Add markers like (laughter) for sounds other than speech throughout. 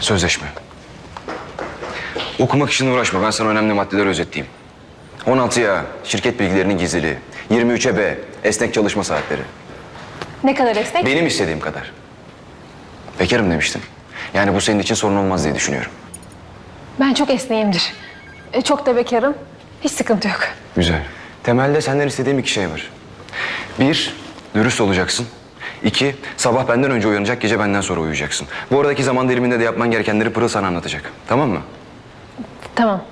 Sözleşme. Okumak için uğraşma. Ben sana önemli maddeleri özetleyeyim. 16'ya şirket bilgilerinin gizliliği. 23'e B esnek çalışma saatleri. Ne kadar esnek? Benim istediğim kadar. Bekarım demiştim. Yani bu senin için sorun olmaz diye düşünüyorum. Ben çok esneğimdir. E, çok da bekarım. Hiç sıkıntı yok. Güzel. Temelde senden istediğim iki şey var. Bir, dürüst olacaksın. İki, sabah benden önce uyanacak, gece benden sonra uyuyacaksın. Bu aradaki zaman diliminde de yapman gerekenleri Pırıl sana anlatacak. Tamam mı? Tamam.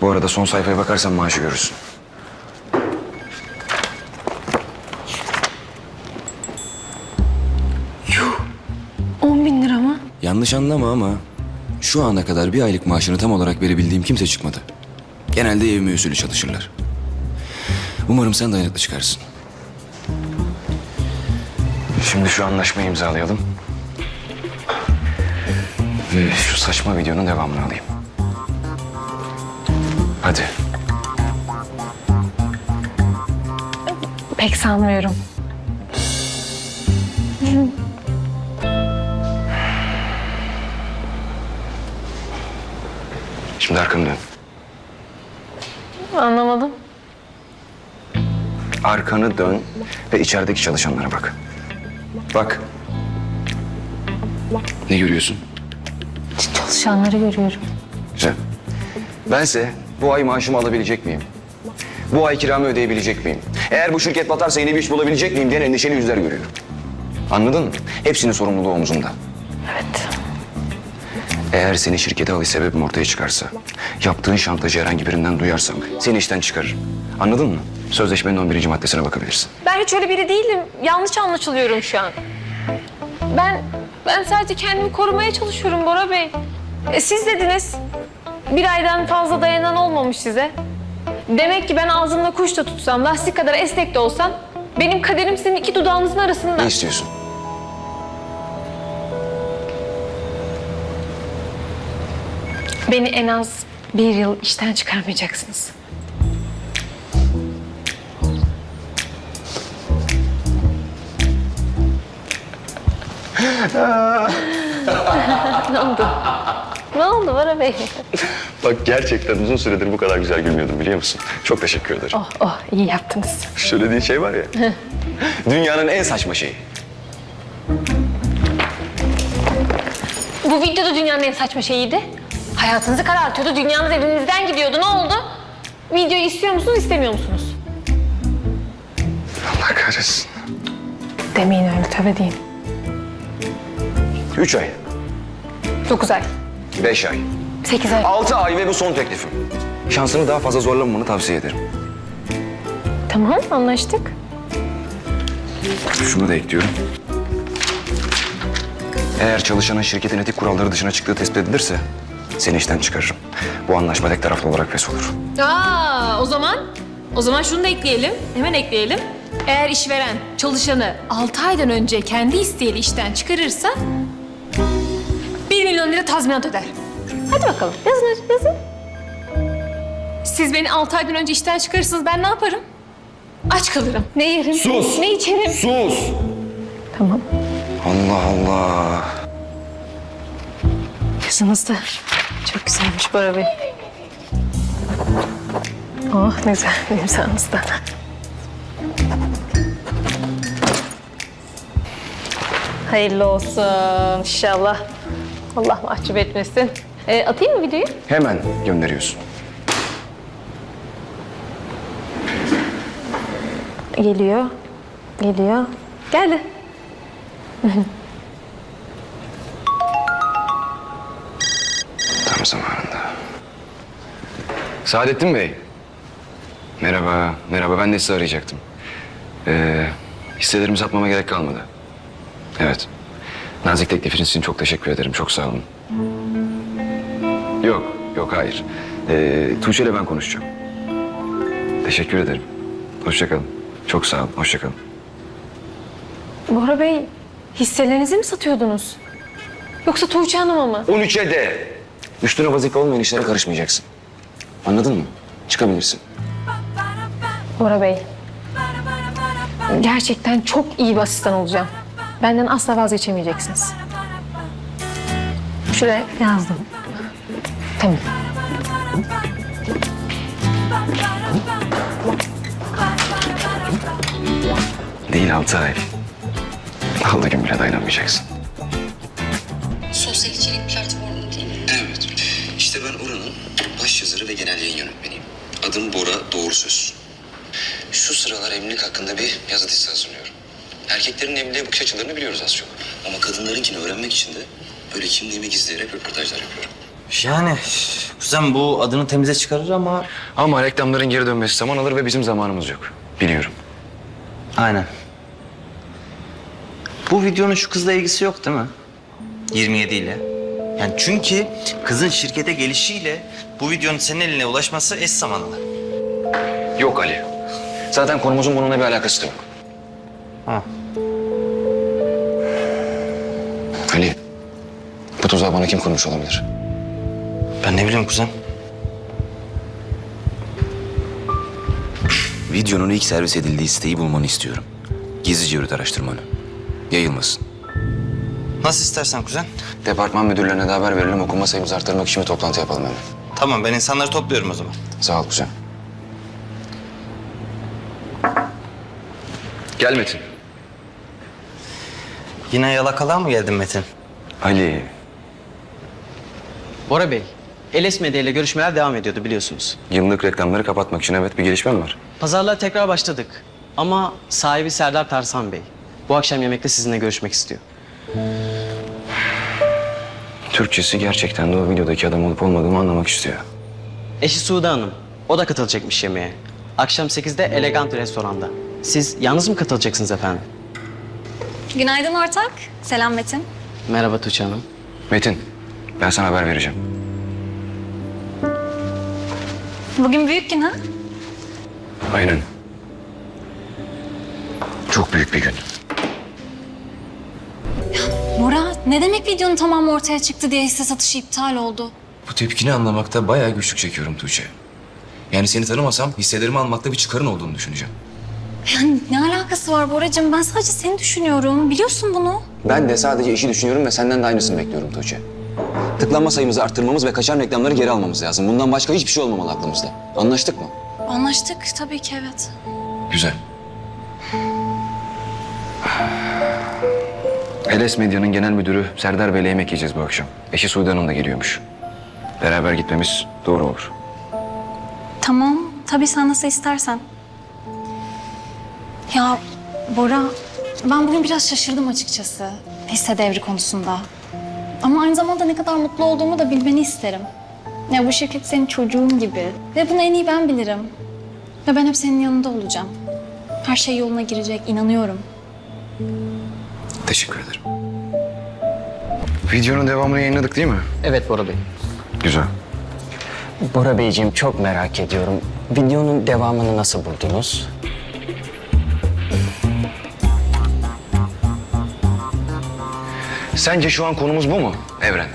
Bu arada son sayfaya bakarsan maaşı görürsün. Yuh. 10 bin lira mı? Yanlış anlama ama şu ana kadar bir aylık maaşını tam olarak verebildiğim kimse çıkmadı. Genelde evime usulü çalışırlar. Umarım sen dayanıklı çıkarsın. Şimdi şu anlaşmayı imzalayalım. Ve şu saçma videonun devamını alayım. Hadi. Pek sanmıyorum. Şimdi arkanı dön. Anlamadım. Arkanı dön ve içerideki çalışanlara bak. Bak. Ne görüyorsun? Çalışanları görüyorum. Güzel. Bense bu ay maaşımı alabilecek miyim? Bu ay kiramı ödeyebilecek miyim? Eğer bu şirket batarsa yeni bir iş bulabilecek miyim diye endişeli yüzler görüyorum. Anladın mı? Hepsinin sorumluluğu omzumda. Evet. Eğer seni şirkete alış sebebim ortaya çıkarsa, yaptığın şantajı herhangi birinden duyarsam seni işten çıkarırım. Anladın mı? Sözleşmenin 11. maddesine bakabilirsin. Ben hiç öyle biri değilim. Yanlış anlaşılıyorum şu an. Ben ben sadece kendimi korumaya çalışıyorum Bora Bey. E, siz dediniz. Bir aydan fazla dayanan olmamış size. Demek ki ben ağzımda kuş da tutsam, lastik kadar esnek de olsam... ...benim kaderim sizin iki dudağınızın arasında. Ne istiyorsun? Beni en az bir yıl işten çıkarmayacaksınız. (laughs) ne oldu? Ne oldu Bora Bey? Bak gerçekten uzun süredir bu kadar güzel gülmüyordum biliyor musun? Çok teşekkür ederim. Oh oh iyi yaptınız. Söylediğin şey var ya. (laughs) dünyanın en saçma şeyi. Bu videoda dünyanın en saçma şeyiydi. Hayatınızı karartıyordu, dünyanız elinizden gidiyordu. Ne oldu? Videoyu istiyor musunuz, istemiyor musunuz? Allah kahretsin. Demeyin öyle, tövbe deyin. Üç ay, Dokuz ay, beş ay, sekiz ay. altı ay ve bu son teklifim. Şansını daha fazla zorlamamanı tavsiye ederim. Tamam, anlaştık. Şunu da ekliyorum. Eğer çalışanın şirketin etik kuralları dışına çıktığı tespit edilirse seni işten çıkarırım. Bu anlaşma tek taraflı olarak pes olur. Aa, o zaman o zaman şunu da ekleyelim. Hemen ekleyelim. Eğer işveren çalışanı 6 aydan önce kendi isteğiyle işten çıkarırsa 1 milyon lira tazminat öder. Hadi bakalım. Yazın, yazın. Siz beni 6 aydan önce işten çıkarırsınız ben ne yaparım? Aç kalırım. Ne yerim? Sus! Ne içerim? Sus! Tamam. Allah Allah. Yazınız da çok güzelmiş Bora Bey. Oh ne güzel imzanız da. Hayırlı olsun inşallah. Allah mahcup etmesin. Ee, atayım mı videoyu? Hemen gönderiyorsun. Geliyor. Geliyor. Geldi. (laughs) Saadettin Bey. Merhaba, merhaba. Ben de sizi arayacaktım. Ee, hisselerimi satmama gerek kalmadı. Evet. Nazik teklifiniz için çok teşekkür ederim. Çok sağ olun. Yok, yok hayır. Ee, Tuğçe ile ben konuşacağım. Teşekkür ederim. Hoşça kalın. Çok sağ olun. Hoşça kalın. Bora Bey hisselerinizi mi satıyordunuz? Yoksa Tuğçe Hanım'a mı? 13'e de. Üstüne vazife olmayan işlere karışmayacaksın. Anladın mı? Çıkabilirsin. Bora Bey. Gerçekten çok iyi bir asistan olacağım. Benden asla vazgeçemeyeceksiniz. Şuraya yazdım. Tamam. Değil altı ay. Altı gün bile dayanamayacaksın. Sosyal içerik baş yazarı ve genel yayın yönetmeniyim. Adım Bora Doğru Söz. Şu sıralar evlilik hakkında bir yazı dizisi hazırlıyorum. Erkeklerin evliliğe bakış açılarını biliyoruz az çok. Ama kadınlarınkini öğrenmek için de böyle kimliğimi gizleyerek röportajlar yapıyorum. Yani kuzen bu adını temize çıkarır ama... Ama reklamların geri dönmesi zaman alır ve bizim zamanımız yok. Biliyorum. Aynen. Bu videonun şu kızla ilgisi yok değil mi? 27 ile. Yani çünkü kızın şirkete gelişiyle bu videonun senin eline ulaşması eş zamanlı. Yok Ali. Zaten konumuzun bununla bir alakası da yok. Ha. Ali, bu tuzağı bana kim kurmuş olabilir? Ben ne bileyim kuzen. Videonun ilk servis edildiği siteyi bulmanı istiyorum. Gizlice yürüt araştırmanı. Yayılmasın. Nasıl istersen kuzen. Departman müdürlerine de haber verelim. Okuma sayımızı arttırmak için bir toplantı yapalım hemen. Tamam ben insanları topluyorum o zaman. Sağ ol kuzen. Gel Metin. Yine yalakalığa mı geldin Metin? Ali, Bora Bey, LS Medya ile görüşmeler devam ediyordu biliyorsunuz. yıllık reklamları kapatmak için evet bir gelişme mi var? Pazarlığa tekrar başladık. Ama sahibi Serdar Tarsan Bey. Bu akşam yemekte sizinle görüşmek istiyor. Türkçesi gerçekten de o videodaki adam olup olmadığımı anlamak istiyor. Eşi Sude Hanım. O da katılacakmış yemeğe. Akşam 8'de Elegant restoranda. Siz yalnız mı katılacaksınız efendim? Günaydın ortak. Selam Metin. Merhaba Tuğçe Hanım. Metin, ben sana haber vereceğim. Bugün büyük gün ha? Aynen. Çok büyük bir gün. Ne demek videonun tamamı ortaya çıktı diye hisse satışı iptal oldu? Bu tepkini anlamakta bayağı güçlük çekiyorum Tuğçe. Yani seni tanımasam hisselerimi almakta bir çıkarın olduğunu düşüneceğim. Yani ne alakası var Boracığım? Ben sadece seni düşünüyorum. Biliyorsun bunu. Ben de sadece işi düşünüyorum ve senden de aynısını bekliyorum Tuğçe. Tıklanma sayımızı arttırmamız ve kaçan reklamları geri almamız lazım. Bundan başka hiçbir şey olmamalı aklımızda. Anlaştık mı? Anlaştık tabii ki evet. Güzel. Eles Medya'nın genel müdürü Serdar Bey'le yemek yiyeceğiz bu akşam. Eşi Suudi Hanım da geliyormuş. Beraber gitmemiz doğru olur. Tamam, tabii sen nasıl istersen. Ya Bora, ben bugün biraz şaşırdım açıkçası hisse devri konusunda. Ama aynı zamanda ne kadar mutlu olduğumu da bilmeni isterim. Ya bu şirket senin çocuğun gibi ve bunu en iyi ben bilirim. Ve ben hep senin yanında olacağım. Her şey yoluna girecek, inanıyorum. Teşekkür ederim. Videonun devamını yayınladık değil mi? Evet Bora Bey. Güzel. Bora Beyciğim çok merak ediyorum. Videonun devamını nasıl buldunuz? Sence şu an konumuz bu mu Evren?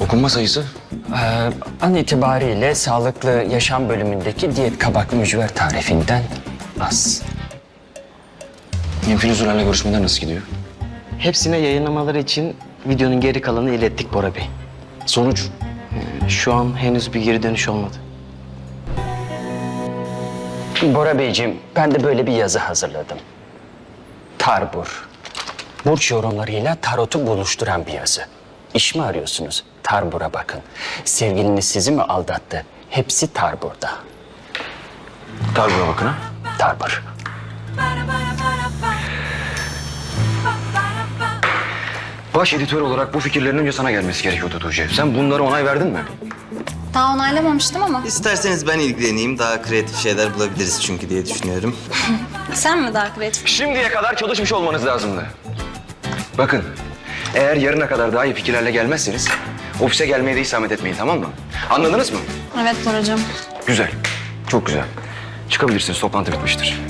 Okunma sayısı? Ee, an itibariyle sağlıklı yaşam bölümündeki diyet kabak mücver tarifinden az. İnfilüzülerle görüşmeler nasıl gidiyor? Hepsine yayınlamaları için videonun geri kalanını ilettik Bora Bey. Sonuç? Şu an henüz bir geri dönüş olmadı. Bora Beyciğim ben de böyle bir yazı hazırladım. Tarbur. Burç yorumlarıyla tarotu buluşturan bir yazı. İş mi arıyorsunuz? Tarbur'a bakın. Sevgiliniz sizi mi aldattı? Hepsi Tarbur'da. Tarbura bakın ha. Tarbur. Baş editör olarak bu fikirlerin önce sana gelmesi gerekiyordu Tuğçe. Sen bunlara onay verdin mi? Daha onaylamamıştım ama. İsterseniz ben ilgileneyim. Daha kreatif şeyler bulabiliriz çünkü diye düşünüyorum. (laughs) Sen mi daha kreatif? Şimdiye kadar çalışmış olmanız lazımdı. Bakın, eğer yarına kadar daha iyi fikirlerle gelmezseniz ofise gelmeye de isamet etmeyin tamam mı? Anladınız mı? Evet Boracığım. Güzel, çok güzel. Çıkabilirsiniz, toplantı bitmiştir.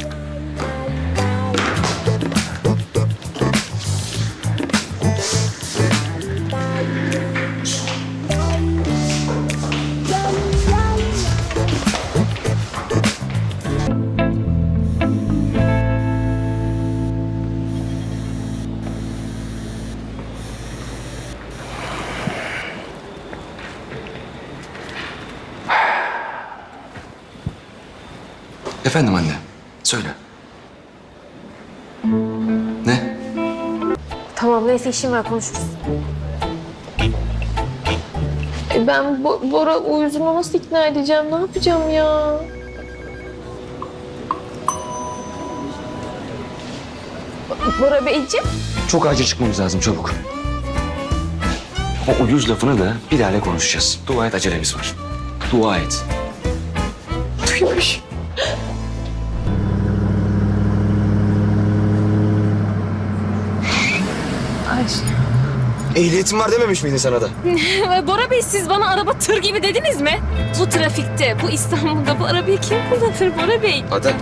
Efendim anne. Söyle. Ne? Tamam neyse işim var konuşuruz. E ben Bo- Bora uyuzunu nasıl ikna edeceğim? Ne yapacağım ya? Bora Beyciğim. Çok acil çıkmamız lazım çabuk. O uyuz lafını da bir daha konuşacağız. Dua et acelemiz var. Dua et. Ehliyetin var dememiş miydin sana da? (laughs) Bora Bey siz bana araba tır gibi dediniz mi? Bu trafikte, bu İstanbul'da bu arabayı kim kullanır Bora Bey? Ada.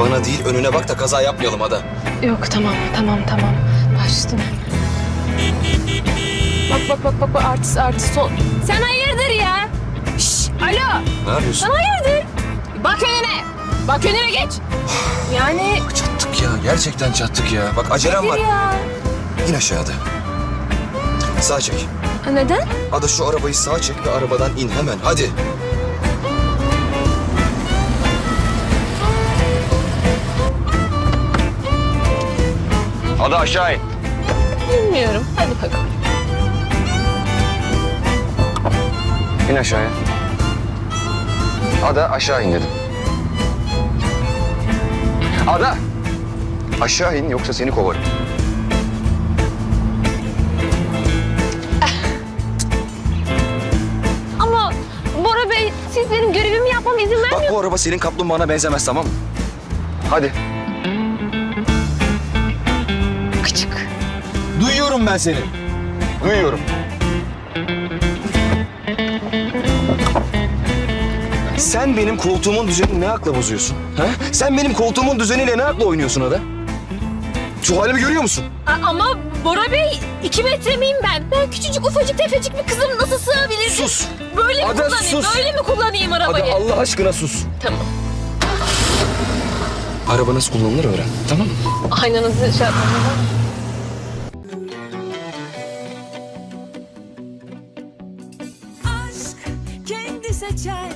Bana değil önüne bak da kaza yapmayalım Ada. Yok tamam tamam tamam. Başladım. Bak bak bak bak bak artist artist sol. Sen hayırdır ya? Şş, alo. Ne yapıyorsun? Sen hayırdır? Bak önüne. Bak önüne geç. (sighs) Yani Çattık ya. Gerçekten çattık ya. Bak acelem var. ya. İn aşağıda. Sağ çek. Neden? Ada şu arabayı sağa çek ve arabadan in hemen. Hadi. Hadi aşağı in. Bilmiyorum. Hadi bakalım. İn aşağıya. Ada aşağı in dedim. Ada! Aşağı in yoksa seni kovarım. İzin ver. Bak bu araba senin kaplumbağana benzemez tamam mı? Hadi. Küçük. Duyuyorum ben seni. Duyuyorum. Sen benim koltuğumun düzenini ne akla bozuyorsun? Ha? Sen benim koltuğumun düzeniyle ne akla oynuyorsun Ada? Şu halimi görüyor musun? A- ama Bora Bey iki metre miyim ben? Ben küçücük ufacık tefecik bir kızım nasıl sığabilirim? Sus. Böyle mi Ada, kullanayım? sus. Böyle mi kullanayım arabayı? Hadi Allah aşkına sus. Tamam. Araba nasıl kullanılır öğren. Tamam mı? Aynanızı şey yapmanız Aşk kendi seçer,